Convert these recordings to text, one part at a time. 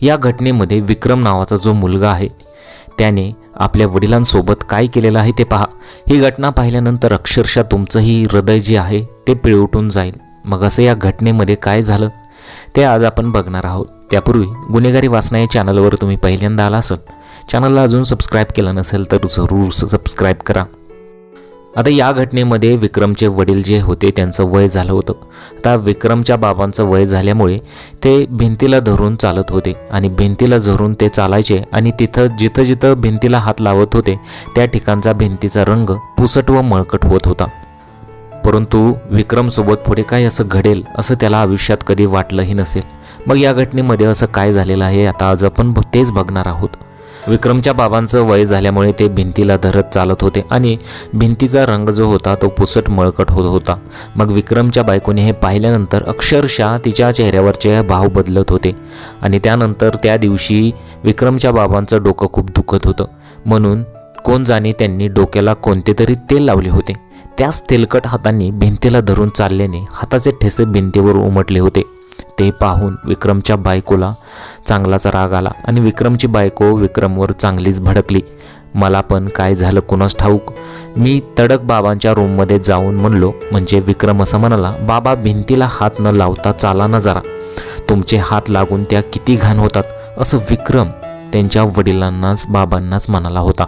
या घटनेमध्ये विक्रम नावाचा जो मुलगा आहे त्याने आपल्या वडिलांसोबत काय केलेलं आहे ते पहा. ही घटना पाहिल्यानंतर अक्षरशः तुमचंही हृदय जे आहे ते पिळवटून जाईल. मग असं या घटनेमध्ये काय झालं ते आज आपण बघणार आहोत. त्यापूर्वी गुन्हेगारी वाचना या चॅनलवर तुम्ही पहिल्यांदा आला असाल चॅनलला अजून सबस्क्राईब केलं नसेल तर जरूर सबस्क्राईब करा. आता या घटनेमध्ये विक्रमचे वडील जे होते त्यांचं वय झालं होतं. आता विक्रमच्या बाबांचं वय झाल्यामुळे ते भिंतीला धरून चालत होते आणि भिंतीला धरून ते चालायचे आणि तिथं जिथं जिथं भिंतीला हात लावत होते त्या ठिकाणचा भिंतीचा रंग पुसट व मळकट होत होता. परंतु विक्रमसोबत पुढे काय असं घडेल असं त्याला आयुष्यात कधी वाटलंही नसेल. मग या घटनेमध्ये असं काय झालेलं आहे आता आज आपण तेच बघणार आहोत. विक्रमच्या बाबांचं वय झाल्यामुळे ते भिंतीला धरत चालत होते आणि भिंतीचा रंग जो होता तो पुसट मळकट होत होता. मग विक्रमच्या बायकोने हे पाहिल्यानंतर अक्षरशः तिच्या चेहऱ्यावरचे भाव बदलत होते आणि त्यानंतर त्या दिवशी विक्रमच्या बाबांचं डोकं खूप दुखत होतं. म्हणून कोण जाणे त्यांनी डोक्याला कोणते तरी तेल लावले होते. त्याच तेलकट हातांनी भिंतीला धरून चालल्याने हाताचे ठेसे भिंतीवर उमटले होते. ते पाहून विक्रमच्या बायकोला चांगलाच राग आला आणि विक्रमची बायको विक्रमवर चांगलीच भडकली. मला पण काय झालं कुणास ठाऊक? मी तडक बाबांच्या रूममध्ये जाऊन म्हणलो म्हणजे विक्रम असं म्हणाला बाबा भिंतीला हात न लावता चाला ना जरा. तुमचे हात लागून त्या किती घाण होतात. असं विक्रम त्यांच्या वडिलांनाच बाबांनाच म्हणाला होता.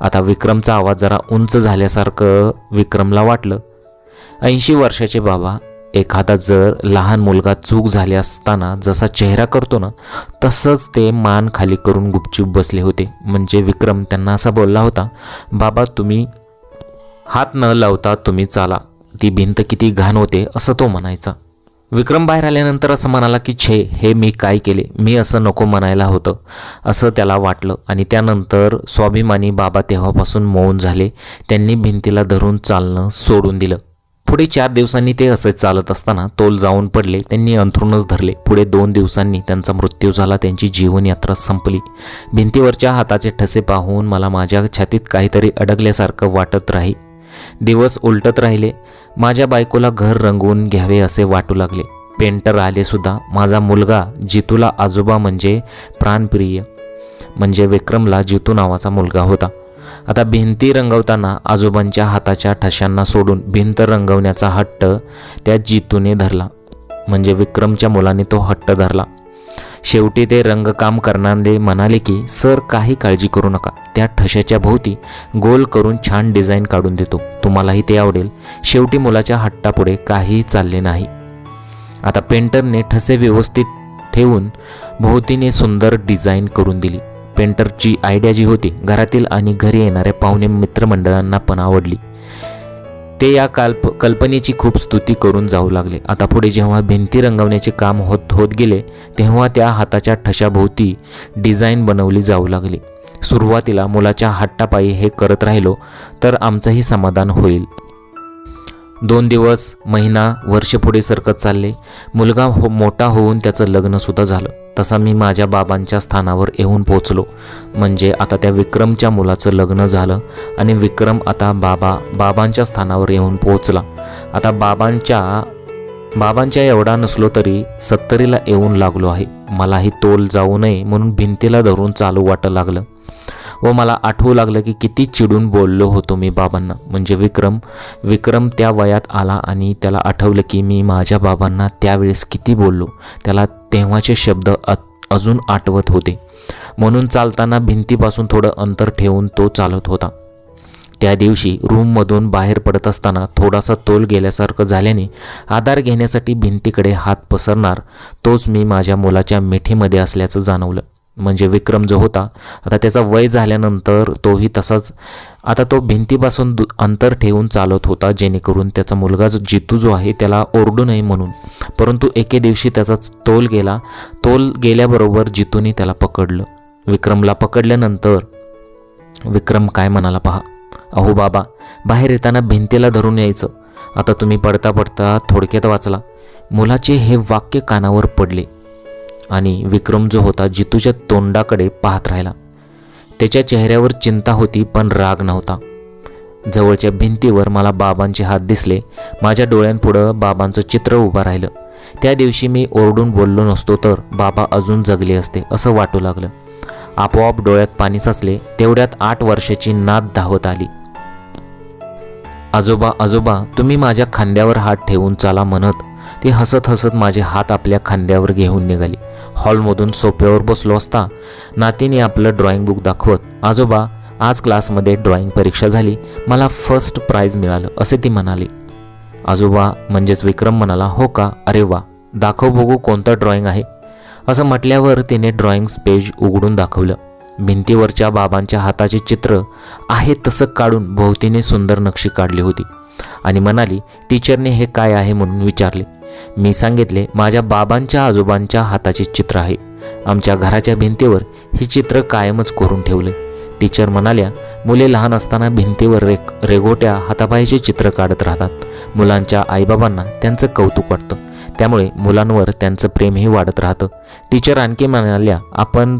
आता विक्रमचा आवाज जरा उंच झाल्यासारखं विक्रमला वाटलं. ऐंशी वर्षाचे बाबा एखादा जर लहान मुलगा चूक झाली असताना जसा चेहरा करतो ना तसंच ते मान खाली करून गुपचूप बसले होते. म्हणजे विक्रम त्यांना असा बोलला होता बाबा तुम्ही हात न लावता तुम्ही चाला. ती भिंत किती घाण होते असं तो म्हणायचा. विक्रम बाहेर आल्यानंतर असं म्हणाला की छे हे मी काय केले? मी असं नको म्हणायला होतं. असं त्याला वाटलं आणि त्यानंतर स्वाभिमानी बाबा तेव्हापासून मौन झाले. त्यांनी भिंतीला धरून चालणं सोडून दिलं. पुढे चार दिवसांनी ते असे चालत असताना तोल जाऊन पडले त्यांनी अंथरूणच धरले. पुढे दोन दिवसांनी त्यांचा मृत्यू झाला त्यांची जीवनयात्रा संपली. भिंतीवरच्या हाताचे ठसे पाहून मला माझ्या छातीत काहीतरी अडकल्यासारखं वाटत राही. दिवस उलटत राहिले. माझ्या बायकोला घर रंगवून घ्यावे असे वाटू लागले. पेंटर आले सुद्धा. माझा मुलगा जितूला आजोबा म्हणजे प्राणप्रिय म्हणजे विक्रमला जितू नावाचा मुलगा होता. आता भिंती रंगवताना आजोबांच्या हाताच्या ठशांना सोडून भिंत रंगवण्याचा हट्ट त्या जितूने धरला. म्हणजे विक्रमच्या मुलाने तो हट्ट धरला. शेवटी ते रंगकाम करणारे म्हणाले की सर काही काळजी करू नका. त्या ठशाच्या भोवती गोल करून छान डिझाईन काढून देतो. तुम्हालाही ते आवडेल. शेवटी मुलाच्या हट्टापुढे काहीही चालले नाही. आता पेंटरने ठसे व्यवस्थित ठेवून भोवतीने सुंदर डिझाईन करून दिली. पेंटरची आयडिया जी होती घरातील आणि घरी येणाऱ्या पाहुणे मित्रमंडळांना पण आवडली. ते या काल्प कल्पनेची खूप स्तुती करून जाऊ लागले. आता पुढे जेव्हा भिंती रंगवण्याचे काम होत होत गेले तेव्हा त्या हाताच्या ठशाभोवती डिझाईन बनवली जाऊ लागली. सुरुवातीला मुलाच्या हट्टापायी हे करत राहिलो तर आमचंही समाधान होईल. दोन दिवस महिना वर्ष पुढे सरकत चालले. मुलगा हो मोठा होऊन त्याचं लग्नसुद्धा झालं. तसा मी माझ्या बाबांच्या स्थानावर येऊन पोचलो. म्हणजे आता त्या विक्रमच्या मुलाचं लग्न झालं आणि विक्रम आता बाबा बाबांच्या स्थानावर येऊन पोचला. आता बाबांच्या बाबांच्या एवढा नसलो तरी सत्तरीला येऊन लागलो आहे. मलाही तोल जाऊ नये म्हणून भिंतीला धरून चालू वाटं लागलं. व मला आठवू लागलं की किती चिडून बोललो होतो मी बाबांना. म्हणजे विक्रम विक्रम त्या वयात आला आणि त्याला आठवलं की मी माझ्या बाबांना त्यावेळेस किती बोललो. त्याला तेव्हाचे शब्द अ अजून आठवत होते. म्हणून चालताना भिंतीपासून थोडं अंतर ठेवून तो चालत होता. त्या दिवशी रूममधून बाहेर पडत असताना थोडासा तोल गेल्यासारखं झाल्याने आधार घेण्यासाठी भिंतीकडे हात पसरणार तोच मी माझ्या मुलाच्या मिठीमध्ये असल्याचं जाणवलं. म्हणजे विक्रम जो होता आता त्याचा वय झाल्यानंतर तोही तसाच आता तो भिंतीपासून दु अंतर ठेवून चालत होता जेणेकरून त्याचा मुलगा जो जितू जो आहे त्याला ओरडू नये म्हणून. परंतु एके दिवशी त्याचा तोल गेला तोल गेल्याबरोबर जितूने त्याला पकडलं. विक्रमला पकडल्यानंतर विक्रम काय म्हणाला पहा अहो बाबा बाहेर येताना भिंतीला धरून यायचं. आता तुम्ही पडता पडता थोडक्यात वाचला. मुलाचे हे वाक्य कानावर पडले. आणि विक्रम जो होता जितूच्या तोंडाकडे पाहत राहिला. त्याच्या चेहऱ्यावर चिंता होती पण राग नव्हता. जवळच्या भिंतीवर मला बाबांचे हात दिसले. माझ्या डोळ्यांपुढं बाबांचं चित्र उभं राहिलं. त्या दिवशी मी ओरडून बोललो नसतो तर बाबा अजून जगले असते असं वाटू लागलं. आपोआप डोळ्यात पाणी साचले. तेवढ्यात आठ वर्षाची नात धावत आली. आजोबा आजोबा तुम्ही माझ्या खांद्यावर हात ठेवून चाला म्हणत ती हसत हसत माझे हात आपल्या खांद्यावर घेऊन निघाली. हॉलमधून सोप्यावर बसलो असता नातीने आपलं ड्रॉइंग बुक दाखवत आजोबा आज क्लासमध्ये ड्रॉइंग परीक्षा झाली मला फर्स्ट प्राईज मिळालं असे ती म्हणाली. आजोबा म्हणजेच विक्रम म्हणाला हो का? अरे वा दाखव बघू कोणतं ड्रॉइंग आहे. असं म्हटल्यावर तिने ड्रॉइंग्स पेज उघडून दाखवलं. भिंतीवरच्या बाबांच्या हाताचे चित्र आहे तसं काढून भोवतीने सुंदर नक्षी काढली होती. आणि म्हणाली टीचरने हे काय आहे? म्हणून विचारले. मी सांगितले माझ्या बाबांच्या आजोबांच्या हाताचे चित्र आहे. आमच्या घराच्या भिंतीवर हे चित्र कायमच करून ठेवले. टीचर म्हणाल्या मुले लहान असताना भिंतीवर रेग रेगोट्या हातापायाचे चित्र काढत राहतात. मुलांच्या आईबाबांना त्यांचं कौतुक वाटतं. त्यामुळे मुलांवर त्यांचं प्रेमही वाढत राहतं. टीचर आणखी म्हणाल्या आपण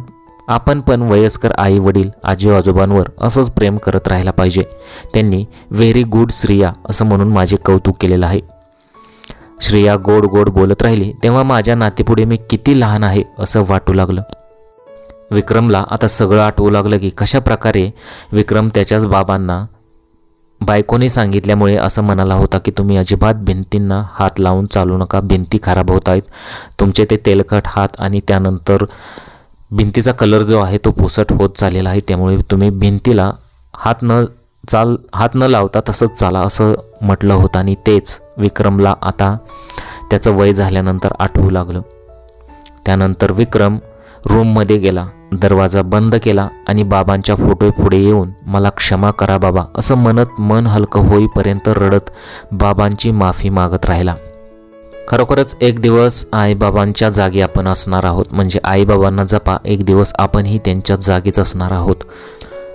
आपण पण वयस्कर आई वडील आजी आजोबांवर असंच प्रेम करत राहायला पाहिजे. त्यांनी व्हेरी गुड स्त्रिया असं म्हणून माझे कौतुक केलेलं आहे. श्रेया गोड गोड बोलत राहिली तेव्हा माझ्या नातीपुढे मी किती लहान आहे असं वाटू लागलं. विक्रमला आता सगळं आठवू लागलं की कशा प्रकारे विक्रम त्याच्याच बाबांना बायकोने सांगितल्यामुळे असं म्हणाला होता की तुम्ही अजिबात भिंतींना हात लावून चालू नका भिंती खराब होत आहेत. तुमचे ते तेलकट हात आणि त्यानंतर भिंतीचा कलर जो आहे तो पुसट होत चाललेला आहे त्यामुळे तुम्ही भिंतीला हात न चाल हात न लावता तसंच चाला असं म्हटलं होतं आणि तेच विक्रमला आता त्याचं वय झाल्यानंतर आठवू लागलं. त्यानंतर विक्रम रूममध्ये गेला दरवाजा बंद केला आणि बाबांच्या फोटो पुढे येऊन मला क्षमा करा बाबा असं म्हणत मन हलकं होईपर्यंत रडत बाबांची माफी मागत राहिला. खरोखरच एक दिवस आईबाबांच्या जागी आपण असणार आहोत. म्हणजे आईबाबांना जपा एक दिवस आपणही त्यांच्या जागीच असणार आहोत.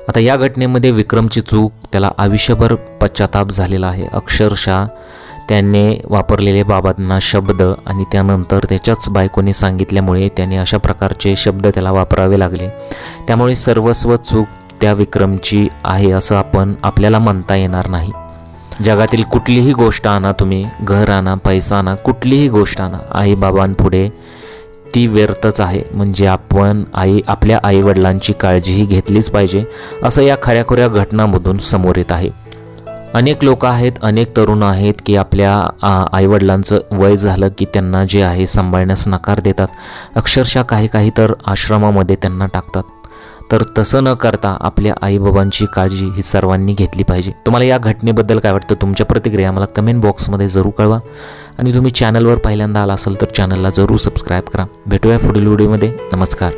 आता या घटनेमध्ये विक्रमची चूक त्याला आयुष्यभर पश्चाताप झालेला आहे. अक्षरशः त्याने वापरलेले बाबांना शब्द आणि त्यानंतर त्याच्याच बायकोने सांगितल्यामुळे त्याने अशा प्रकारचे शब्द त्याला वापरावे लागले. त्यामुळे सर्वस्व चूक त्या विक्रमची आहे असं आपण आपल्याला म्हणता येणार नाही. जगातील कुठलीही गोष्ट आणा तुम्ही घर आणा पैसा आणा कुठलीही गोष्ट आणा आई बाबांपुढे ती व्यर्थच आहे. म्हणजे आपण आई आपल्या आईवडिलांची काळजीही घेतलीच पाहिजे असं या खऱ्याखुऱ्या घटनामधून समोर येत आहे. अनेक लोक आहेत अनेक तरुण आहेत की आपल्या आईवडिलांचं वय झालं की त्यांना जे आहे सांभाळण्यास नकार देतात. अक्षरशः काही काही तर आश्रमामध्ये त्यांना टाकतात. तर तसं न करता आपल्या आईबाबांची काळजी ही सर्वांनी घेतली पाहिजे. तुम्हाला या घटनेबद्दल काय वाटतं? तुमच्या प्रतिक्रिया मला कमेंट बॉक्समध्ये जरूर कळवा. आणि तुम्ही चॅनलवर पहिल्यांदा आला असाल तर चॅनलला जरूर सबस्क्राईब करा. भेटूया पुढील व्हिडिओमध्ये नमस्कार.